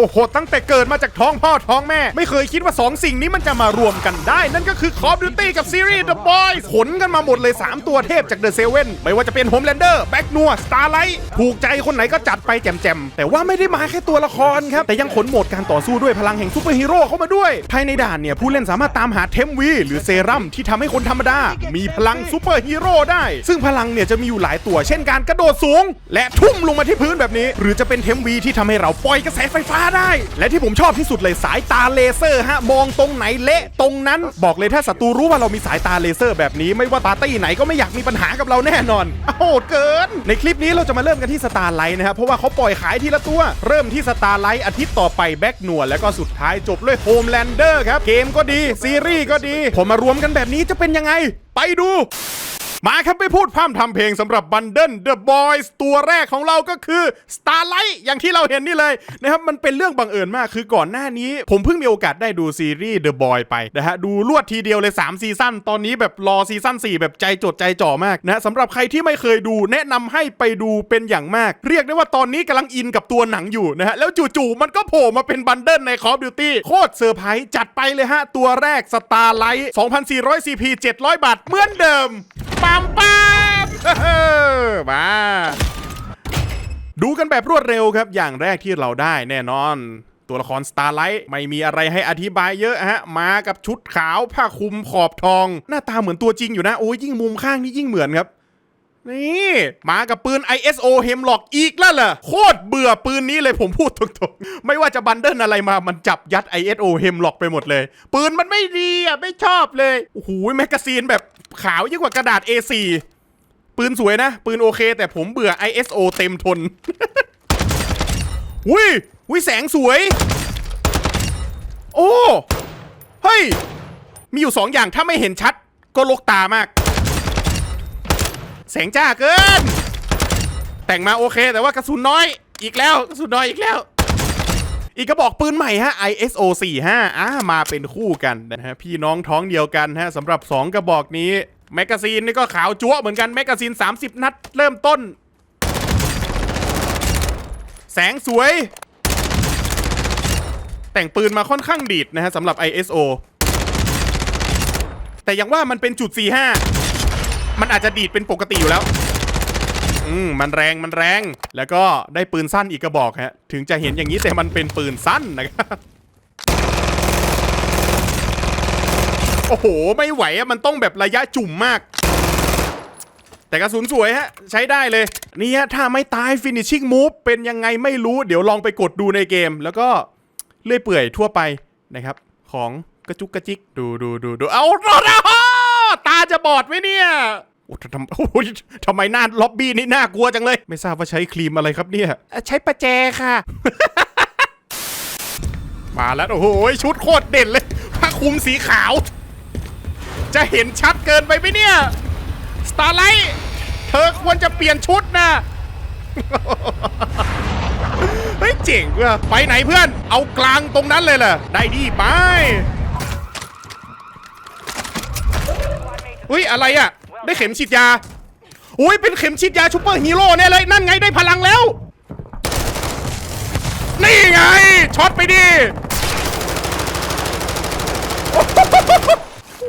โอ้โห ตั้งแต่เกิดมาจากท้องพ่อท้องแม่ ไม่เคยคิดว่า 2 สิ่งนี้มันจะมารวมกันได้ นั่นก็คือ Call of Duty กับซีรีส์ The Boys ขนกันมาหมดเลย 3 ตัวเทพจาก The Seven ไม่ว่าจะเป็น Homelander Back n e w Starlight ถูกใจคนไหนก็จัดไปแจมๆ แต่ว่าไม่ได้มาแค่ตัวละครครับ แต่ยังขนโหมดการต่อสู้ด้วยพลังแห่งซูเปอร์ฮีโร่เข้ามาด้วย ภายในด่านเนี่ย ผู้เล่นสามารถตามหาเทมวีหรือเซรั่มที่ทำให้คนธรรมดา มีพลังซูเปอร์ฮีโร่ได้ ซึ่งพลังเนี่ยจะมีอยู่หลายตัว เช่นการกระโดดสูง และทุ่มลงมาที่พื้นแบบนี้ หรือจะเป็นเทมวีที่ทำให้เราปล่อยกระแสไฟฟ้าได้ และที่ผมชอบที่สุดเลยสายตาเลเซอร์ฮะมองตรงไหนเละตรงนั้น บอกเลยถ้าศัตรูรู้ว่าเรามีสายตาเลเซอร์แบบนี้ไม่ว่าปาร์ตี้ไหนก็ไม่อยากมีปัญหากับเราแน่นอนโหดเกิน ในคลิปนี้เราจะมาเริ่มกันที่สตาร์ไลท์นะครับเพราะว่าเขาปล่อยขายทีละตัว เริ่มที่สตาร์ไลท์อาทิตย์ต่อไปแบ็กหนวแล้วก็สุดท้ายจบด้วยโฮมแลนเดอร์ครับเกมก็ดีซีรีส์ก็ดี ผมมารวมกันแบบนี้จะเป็นยังไง ไปดู มาครับไปพูดพร่ำทำเพลงสำหรับบันเดิล The Boys ตัวแรกของเราก็คือ Starlight อย่างที่เราเห็นนี่เลยนะครับมันเป็นเรื่องบังเอิญมากคือก่อนหน้านี้ผมเพิ่งมีโอกาสได้ดูซีรีส์ The Boy ไปนะฮะดูรวดทีเดียวเลย 3 ซีซั่นตอนนี้แบบรอซีซั่น4 แบบใจจดใจจ่อมากนะฮะสำหรับใครที่ไม่เคยดูแนะนำให้ไปดูเป็นอย่างมาก เรียกได้ว่าตอนนี้กำลังอินกับตัวหนังอยู่นะฮะแล้วจู่ๆมันก็โผล่มาเป็นบันเดิลใน Call of Duty โคตรเซอร์ไพรส์จัดไปเลยฮะตัวแรก Starlight 2,400 CP 700 บาทเหมือนเดิม ปั๊มปั๊มมา ดูกันแบบรวดเร็วครับ อย่างแรกที่เราได้แน่นอน ตัวละคร Starlight ไม่มีอะไรให้อธิบายเยอะฮะ มากับชุดขาวผ้าคลุมขอบทอง หน้าตาเหมือนตัวจริงอยู่นะ โอ้ยยิ่งมุมข้างนี่ยิ่งเหมือนครับ นี่มากับปืน ISO Hemlock อีกแล้วเหรอโคตรเบื่อปืนนี้เลยผมพูดตรงๆ ไม่ว่าจะบันเดิลอะไรมามันจับยัด ISO Hemlock ไปหมดเลย ปืนมันไม่ดีอะ ไม่ชอบเลยโอ้โหแมกกาซีนแบบขาวยิ่งกว่ากระดาษ A4 ปืนสวยนะ ปืนโอเค แต่ผมเบื่อ ISO เต็มทนอุ้ยอุ้ยแสงสวย โอ้เฮ้ยมีอยู่สองอย่างถ้าไม่เห็นชัด ก็ลกตามาก แสงจ้าเกิน แต่งมาโอเคแต่ว่ากระสุนน้อย อีกแล้วกระสุนน้อยอีกแล้ว อีกกระบอกปืนใหม่ฮะ ISO 45อ่ามาเป็นคู่กันนะฮะพี่น้องท้องเดียวกันฮะสำหรับ 2 กระบอกนี้แมกกาซีนนี่ก็ขาวจั๊วเหมือนกันแมกกาซีน 30 นัด เริ่มต้น แสงสวย แต่งปืนมาค่อนข้างดีดนะฮะสำหรับ ISO แต่ยังว่ามันเป็นจุด 45 มันอาจจะดีดเป็นปกติอยู่แล้ว อืมมันแรงมันแรง แล้วก็ได้ปืนสั้นอีกกระบอกฮะ ถึงจะเห็นอย่างนี้แต่มันเป็นปืนสั้นนะครับ โอ้โห ไม่ไหวอะมันต้องแบบระยะจุ่มมาก แต่กระสุนสวยฮะ ใช้ได้เลยนี่ฮะถ้าไม่ตาย finishing move เป็นยังไงไม่รู้ เดี๋ยวลองไปกดดูในเกม แล้วก็เลื่อยเปื่อยทั่วไปนะครับ ของกระจุกกระจิก ดูดูดูดูเอารอดตาจะบอดไหมเนี่ย โอ้ทำโอ้ยทำไมหน้าล็อบบี้นี่น่ากลัวจังเลย ไม่ทราบว่าใช้ครีมอะไรครับเนี่ยอะใช้ประแจค่ะ มาแล้ว โอ้โห ชุดโคตรเด่นเลยผ้าคลุมสีขาว จะเห็นชัดเกินไปไหมเนี่ย สตาร์ไลท์ เธอควรจะเปลี่ยนชุดนะ เฮ้ย เจ๋งว่ะไปไหนเพื่อน เอากลางตรงนั้นเลยล่ะได้ดีไป อุ้ยอะไรอะ ได้เข็มฉีดยาอุ้ยเป็นเข็มฉีดยาชูเปอร์ฮีโร่เนี่ยเลยนั่นไงได้พลังแล้ว นี่ไงช็อตไปดิ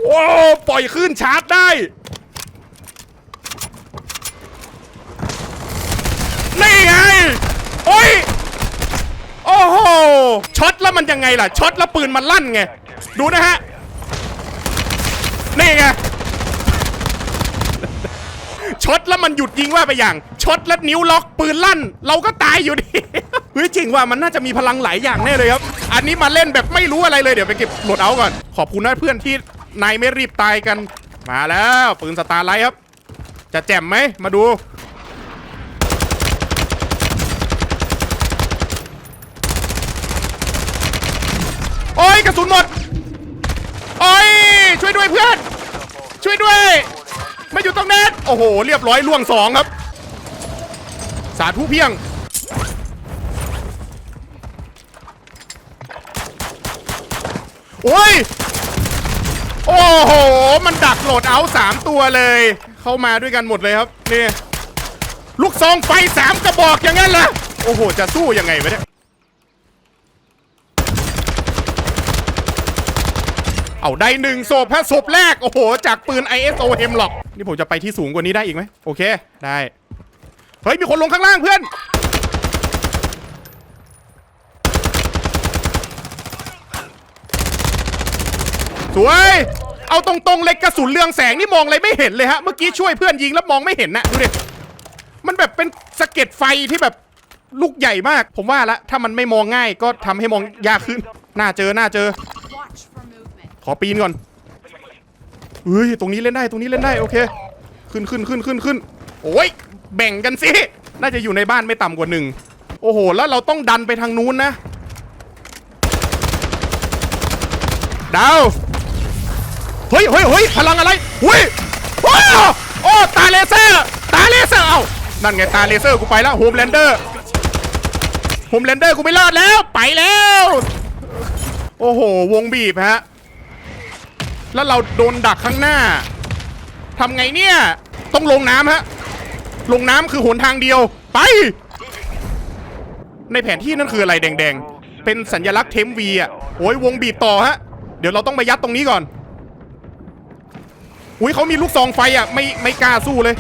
โอ้ปล่อยขึ้นชาร์จได้ นี่ไง โอ้ย โอ้โห ช็อตแล้วมันยังไงล่ะ ช็อตแล้วปืนมันลั่นไง ดูนะฮะ นี่ไง ช็อตแล้วมันหยุดยิงว่าไปอย่างช็อตแล้วนิ้วล็อกปืนลั่น เราก็ตายอยู่ดีเฮ้ยจริงว่ามันน่าจะมีพลังหลายอย่างแน่เลยครับ อันนี้มาเล่นแบบไม่รู้อะไรเลยเดี๋ยวไปเก็บโหลดเอาก่อน ขอบคุณนะเพื่อนที่นายไม่รีบตายกัน มาแล้วปืนสตาร์ไลท์ครับ จะแจ่มไหมมาดูโอ้ยกระสุนหมดโอ้ยช่วยด้วยเพื่อน ช่วยด้วย ไม่อยู่ตรงนั้โอ้โห เรียบร้อยล่วงสองครับ สาธุเพียง โอ้ย โอ้โห มันดักโหลดเอาสามตัวเลย เข้ามาด้วยกันหมดเลยครับ นี่ ลูกซองไฟสามกระบอกอย่างนั้นล่ะ โอ้โห จะสู้ยังไงวะเนี่ยเอาได้หนึ่งศพฮะศพแรก โอ้โห จากปืน ISO Hemlock นี่ผมจะไปที่สูงกว่านี้ได้อีกไหมโอเค ได้ เฮ้ย มีคนลงข้างล่างเพื่อน สวย เอาตรงๆ เลยกระสุนเรืองแสงนี่มองอะไรไม่เห็นเลยฮะ เมื่อกี้ช่วยเพื่อนยิงแล้วมองไม่เห็นนะดูดิ มันแบบเป็นสะเก็ดไฟที่แบบลูกใหญ่มาก ผมว่าละ ถ้ามันไม่มองง่ายก็ทำให้มองยากขึ้น น่าเจอ น่าเจอ ขอปีนก่อน เฮ้ยตรงนี้เล่นได้ตรงนี้เล่นได้โอเค ขึ้นขึ้นขึ้นขึ้นขึ้นโอ้ยแบ่งกันสิน่าจะอยู่ในบ้านไม่ต่ำกว่าหนึ่งโอ้โห แล้วเราต้องดันไปทางนู้นนะดาวเฮ้ยเฮ้ยเฮ้ยพลังอะไรเฮ้ยว้โอ้ตาเลเซอร์ตาเลเซอร์เอ้านั่นไงตาเลเซอร์กูไปแล้วโฮมแลนเดอร์โฮมแลนเดอร์กูไม่รอดแล้วไปแล้ว โอ้โห วงบีบฮะ แล้วเราโดนดักข้างหน้าทำไงเนี่ย ต้องลงน้ำฮะ ลงน้ำคือหนทางเดียว ไป ในแผนที่นั่นคืออะไรแดงๆ เป็นสัญลักษณ์เทมวีอะ โอ้ยวงบีบต่อฮะ เดี๋ยวเราต้องไปยัดตรงนี้ก่อน อุ้ยเขามีลูกซองไฟอะ ไม่ไม่กล้าสู้เลย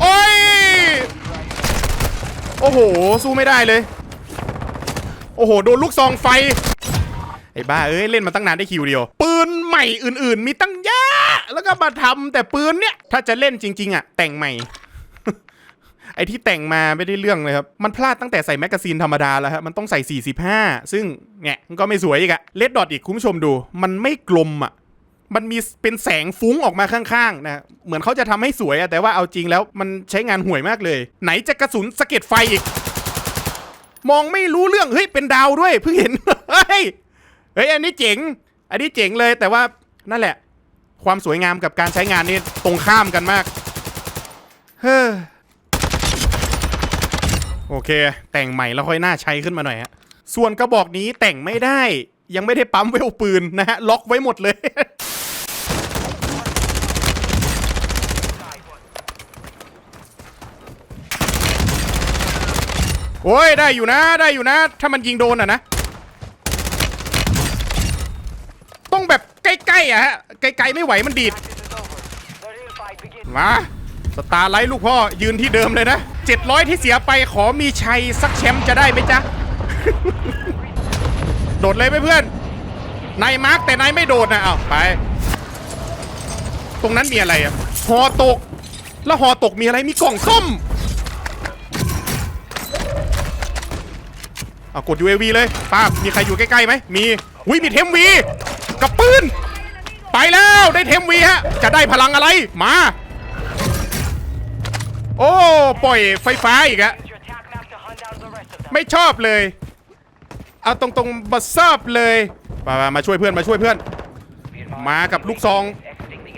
โอ้ย โอ้โห สู้ไม่ได้เลย โอ้โห โดนลูกซองไฟ ไอ้บ้า เอ้ย เล่นมาตั้งนานได้คิวเดียว ปืนใหม่อื่นๆ มีตั้งเยอะแล้วก็มาทำแต่ปืนเนี่ย ถ้าจะเล่นจริง ๆ อะ แต่งใหม่ ไอ้ที่แต่งมาไม่ได้เรื่องเลยครับ มันพลาดตั้งแต่ใส่แมกกาซีนธรรมดาแล้วครับ มันต้องใส่ 45 ซึ่งแงะมันก็ไม่สวยอีกอะเลดดอทอีกคุณผู้ชมดู มันไม่กลมอะมันมีเป็นแสงฟุ้งออกมาข้างๆนะเหมือนเขาจะทำให้สวยอะแต่ว่าเอาจริงแล้วมันใช้งานห่วยมากเลย ไหนจะกระสุนสะเก็ดไฟอีก มองไม่รู้เรื่องเฮ้ยเป็นดาวด้วยเพิ่งเห็นเฮ้ยเฮ้ยอันนี้เจ๋ง อันนี้เจ๋งเลยแต่ว่านั่นแหละ ความสวยงามกับการใช้งานนี่ตรงข้ามกันมากเฮ้อโอเค แต่งใหม่แล้วค่อยน่าใช้ขึ้นมาหน่อยฮะส่วนกระบอกนี้แต่งไม่ได้ ยังไม่ได้ปั๊มเวลปืนนะฮะล็อกไว้หมดเลย โอ้ยได้อยู่นะได้อยู่นะ ถ้ามันยิงโดนอะนะ ต้องแบบใกล้ๆอะฮะไกลๆไม่ไหวมันดีด มาสตาร์ไลท์ลูกพ่อยืนที่เดิมเลยนะ 700 ที่เสียไปขอมีชัยสักแชมป์จะได้ไหมจ๊ะ โดดเลยไหมเพื่อนนายมาร์กแต่นายไม่โดดนะเอาไป ตรงนั้นมีอะไรอะหอตก แล้วหอตกมีอะไรมีกล่องส้ม เอากด UAV เลยป้าบมีใครอยู่ใกล้ๆไหมมีวิมีเทมวีกับปืน ไปแล้วได้เทมวีฮะ จะได้พลังอะไรมา โอ้ปล่อยไฟฟ้าอีกอะไม่ชอบเลย เอาตรงๆบัสซอบเลยมามามาช่วยเพื่อนมาช่วยเพื่อน มากับลูกซอง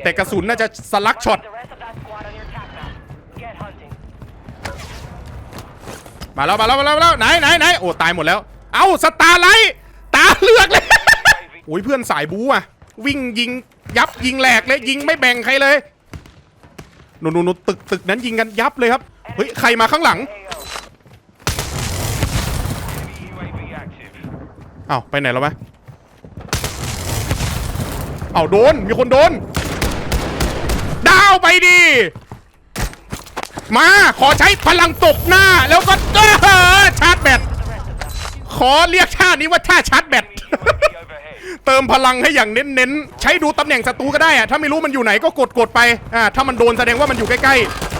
แต่กระสุนน่าจะสลักช็อต มาแล้วมาแล้วมาแล้วมาแล้วไหนไหนไหนโอ้ตายหมดแล้ว เอาสตาร์ไลท์ตาเลือกเลยโอ้ยเพื่อนสายบูอะ วิ่งยิงยับยิงแหลกเลยยิงไม่แบ่งใครเลยนู่นนู่นตึกตึกนั้นยิงกันยับเลยครับเฮ้ยใครมาข้างหลังเอ้าไปไหนแล้ววะเอ้าโดนมีคนโดนดาวไปดิ มาขอใช้พลังตบหน้า แล้วก็เออชาร์จแบตขอเรียกท่านี้ว่าท่าชาร์จแบตเติมพลังให้อย่างเน้นๆ ใช้ดูตำแหน่งศัตรูก็ได้อะถ้าไม่รู้มันอยู่ไหนก็กดกดๆไปอ่าถ้ามันโดนแสดงว่ามันอยู่ใกล้ๆ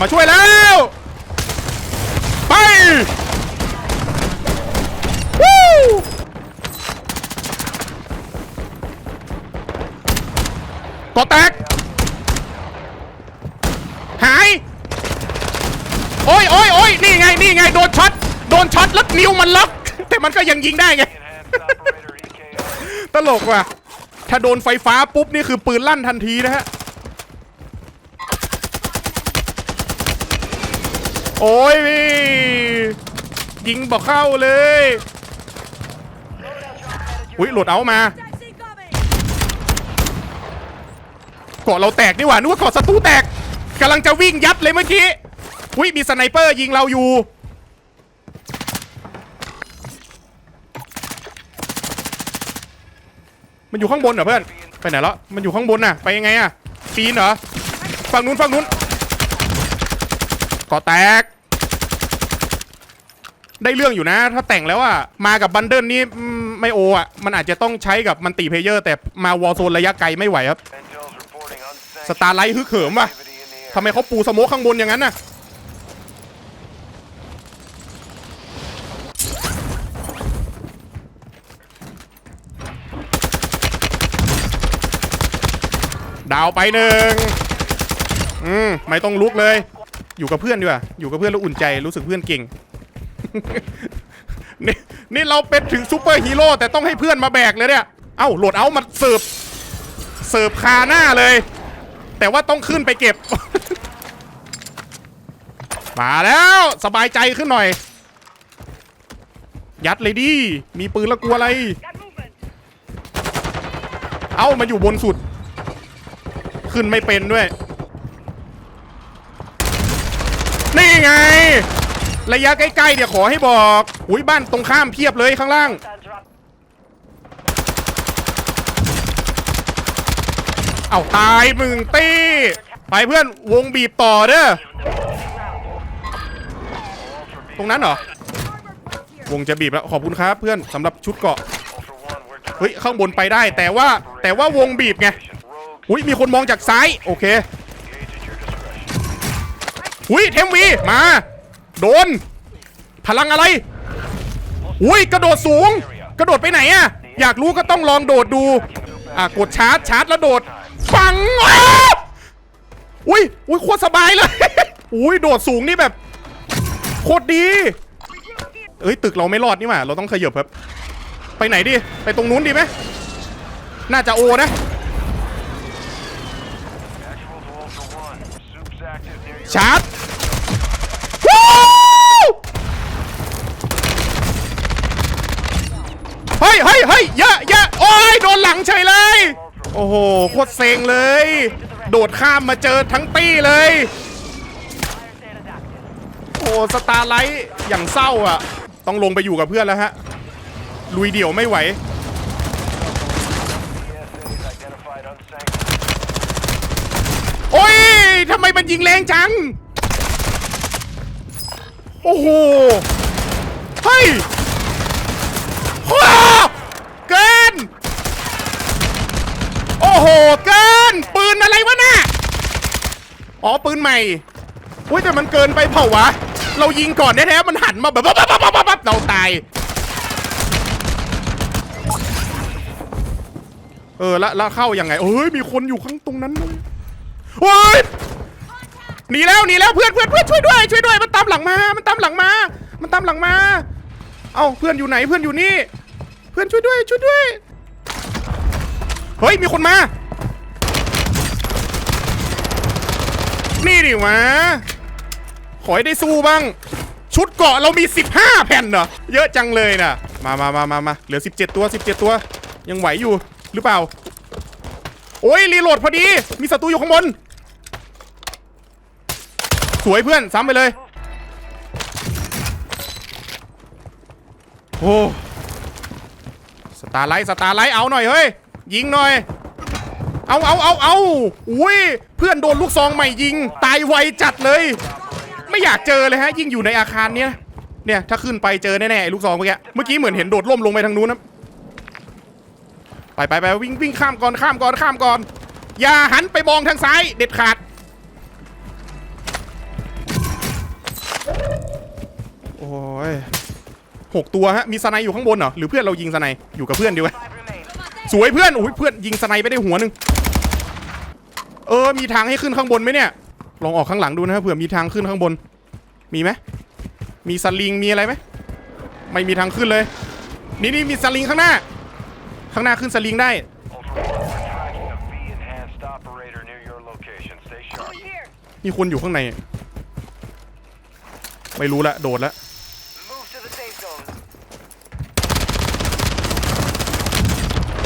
มาช่วยแล้ว ไป กดแตก หาย โอ้ยโอ้ยโอ้ยนี่ไง นี่ไง โดนช็อต โดนช็อตแล้วนิ้วมันล็อก แต่มันก็ยังยิงได้ไง ตลกว่ะ ถ้าโดนไฟฟ้าปุ๊บ นี่คือปืนลั่นทันทีนะฮะ โอ้ย ยิงบอกเข้าเลย อุ้ยหลุดเอามา เกาะเราแตกนี่หว่านึกว่าเกาะศัตรูแตกกำลังจะวิ่งยัดเลยเมื่อกี้อุ้ยมีสไนเปอร์ยิงเราอยู่ มันอยู่ข้างบนเหรอเพื่อนไปไหนแล้วมันอยู่ข้างบนน่ะไปยังไงอะปีนเหรอฝั่งนู้นฝั่งนู้นก่อแตก ได้เรื่องอยู่นะ ถ้าแต่งแล้วอะมากับบันเดิลนี่ไม่โออะมันอาจจะต้องใช้กับมันติเพเยอร์ แต่มาวอลโซนระยะไกลไม่ไหวครับ สตาร์ไลท์ฮึกเหิมว่ะทำไมเขาปูสโมกข้างบนอย่างนั้นน่ะดาวไปหนึ่งอืมไม่ต้องลุกเลย อยู่กับเพื่อนดีกว่า อยู่กับเพื่อนแล้วอุ่นใจ รู้สึกเพื่อนเก่ง นี่นี่เราเป็นถึงซูเปอร์ฮีโร่แต่ต้องให้เพื่อนมาแบกเลยเนี่ย เอ้าโหลดเอามาเสิร์ฟ เสิร์ฟคาหน้าเลย แต่ว่าต้องขึ้นไปเก็บ มาแล้วสบายใจขึ้นหน่อย ยัดเลยดิมีปืนแล้วกลัวอะไร เอ้ามันอยู่บนสุด ขึ้นไม่เป็นด้วย นี่ไง ระยะใกล้ๆเดี๋ยวขอให้บอก อุ้ยบ้านตรงข้ามเพียบเลยข้างล่าง เอาตายมึงตี้ ไปเพื่อนวงบีบต่อเด้อ ตรงนั้นเหรอ วงจะบีบแล้วขอบคุณครับเพื่อนสำหรับชุดเกาะ เฮ้ยข้างบนไปได้แต่ว่าแต่ว่าวงบีบไง อุ้ยมีคนมองจากซ้าย โอเค อุ้ยเทมวีมา โดน พลังอะไร อุ้ยกระโดดสูง กระโดดไปไหนอะอยากรู้ก็ต้องลองโดดดู อะกดชาร์จชาร์จแล้วโดด ปังอ้าวอุ้ยอุ้ยโคตรสบายเลย อุ้ยโดดสูงนี่แบบ โคตรดี เอ้ยตึกเราไม่รอดนี่หว่า เราต้องขยับครับ ไปไหนดี ไปตรงนู้นดีไหมน่าจะโอนะ ชาร์จเฮ้ยเฮ้ยเฮ้ยเยอะเยอะโอ้ยโดนหลังเฉยเลย โอ้โหโคตรเซ็งเลย โดดข้ามมาเจอทั้งตี้เลย โอ้สตาร์ไลท์อย่างเศร้าอะ ต้องลงไปอยู่กับเพื่อนแล้วฮะ ลุยเดี่ยวไม่ไหว โอ้ยทำไมมันยิงแรงจัง โอ้โห เฮ้ยว้าวเกิน โอ้โห เกิน ปืนอะไรวะน่ะ อ๋อปืนใหม่อุ้ยแต่มันเกินไปเปล่าวะ เรายิงก่อนแท้ๆมันหันมาแบบปั๊บปั๊บปั๊บปั๊บเราตาย เออแล้วแล้วเข้ายังไงเอ้ยมีคนอยู่ข้างตรงนั้นเลยเฮ้ยหนีแล้วหนีแล้วเพื่อนเพื่อนเพื่อนช่วยด้วย ช่วยด้วยมันตามหลังมา มันตามหลังมา มันตามหลังมา เอ้าเพื่อนอยู่ไหนเพื่อนอยู่นี่ เพื่อนช่วยด้วยช่วยด้วย เฮ้ยมีคนมา นี่ดิวะ ขอให้ได้สู้บ้าง ชุดเกาะเรามี 15 แผ่นเหรอ เยอะจังเลยนะมามามามามาเหลือ 17 ตัว 17 ตัว ยังไหวอยู่หรือเปล่า โอ้ยรีโหลดพอดี มีศัตรูอยู่ข้างบน สวยเพื่อน ซ้ำไปเลย โอ้สตาร์ไลท์สตาร์ไลท์เอาหน่อยเฮ้ย ยิงหน่อย เอาเอาเอาเอาอุ้ยเพื่อนโดนลูกซองใหม่ยิง ตายไวจัดเลย ไม่อยากเจอเลยฮะ ยิ่งอยู่ในอาคารเนี้ยเนี่ย ถ้าขึ้นไปเจอแน่ๆไอ้ลูกซองเมื่อกี้เมื่อกี้เหมือนเห็นโดดล่มลงไปทางนู้นนะไปไปไปวิ่งวิ่งข้ามก่อนข้ามก่อนข้ามก่อน อย่าหันไปมองทางซ้ายเด็ดขาด โอ้ยหกตัวฮะ มีสไนอยู่ข้างบนเหรอ หรือเพื่อนเรายิงสไนอยู่กับเพื่อนดีวะสวยเพื่อนโอ้ยเพื่อนยิงสไนไปได้หัวหนึ่ง เออ มีทางให้ขึ้นข้างบนไหมเนี่ย ลองออกข้างหลังดูนะครับเผื่อมีทางขึ้นข้างบน มีไหม มีสลิง มีอะไรไหม ไม่มีทางขึ้นเลย นี่นี่มีสลิงข้างหน้า ข้างหน้าขึ้นสลิงได้ Ultra One, we're tracking a V-enhanced operator near your location. Stay sharp. มีคนอยู่ข้างใน ไม่รู้ละ โดดละ Move to the safe zone.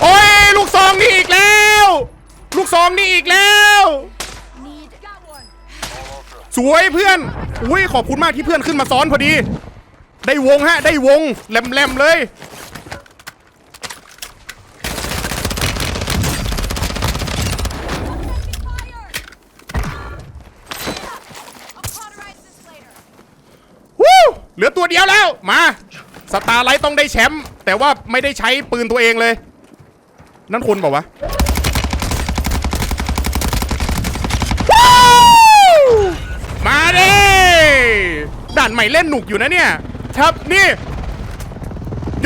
โอ้ย ลูกซองนี่อีกแล้ว ลูกซองนี่อีกแล้ว สวยเพื่อน อุ้ยขอบคุณมากที่เพื่อนขึ้นมาซ้อนพอดี ได้วงฮะ ได้วงแหลมๆเลย วู้เหลือตัวเดียวแล้ว มาสตาร์ไลท์ต้องได้แชมป์แต่ว่าไม่ได้ใช้ปืนตัวเองเลย นั่นคนบอกว่าวะ ด่านใหม่เล่นหนุกอยู่นะเนี่ย ครับนี่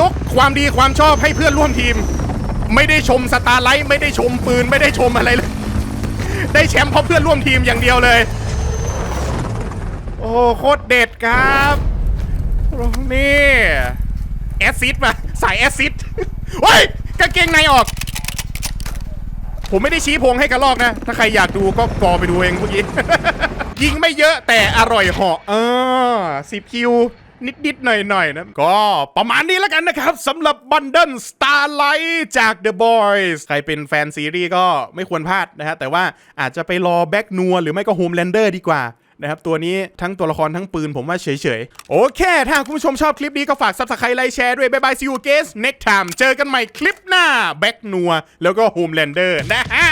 ยกความดีความชอบให้เพื่อนร่วมทีม ไม่ได้ชมสตาร์ไลท์ไม่ได้ชมปืนไม่ได้ชมอะไรเลย ได้แชมป์เพราะเพื่อนร่วมทีมอย่างเดียวเลย โอ้โคตรเด็ดครับนี่แอซซิดมาสายแอซซิดเฮ้ยกางเกงในออกผมไม่ได้ชี้พงให้กระลอกนะ ถ้าใครอยากดูก็กอไปดูเองเมื่อกี้ ยิงไม่เยอะแต่อร่อยเหาะเออสิบคิวนิด ๆ หน่อย ๆ นะ ก็ประมาณนี้แล้วกันนะครับสำหรับบันเดิลสตาร์ไลท์จาก The Boys ใครเป็นแฟนซีรีส์ก็ไม่ควรพลาดนะฮะ แต่ว่าอาจจะไปรอแบ็กนัวหรือไม่ก็โฮมแลนเดอร์ดีกว่านะครับตัวนี้ทั้งตัวละครทั้งปืนผมว่าเฉยๆ โอเค ถ้าคุณผู้ชมชอบคลิปนี้ก็ฝาก subscribe ไลค์แชร์ด้วยบายบาย see you again next time เจอกันใหม่คลิปหน้าแบ็กนัวแล้วก็โฮมแลนเดอร์นะฮะ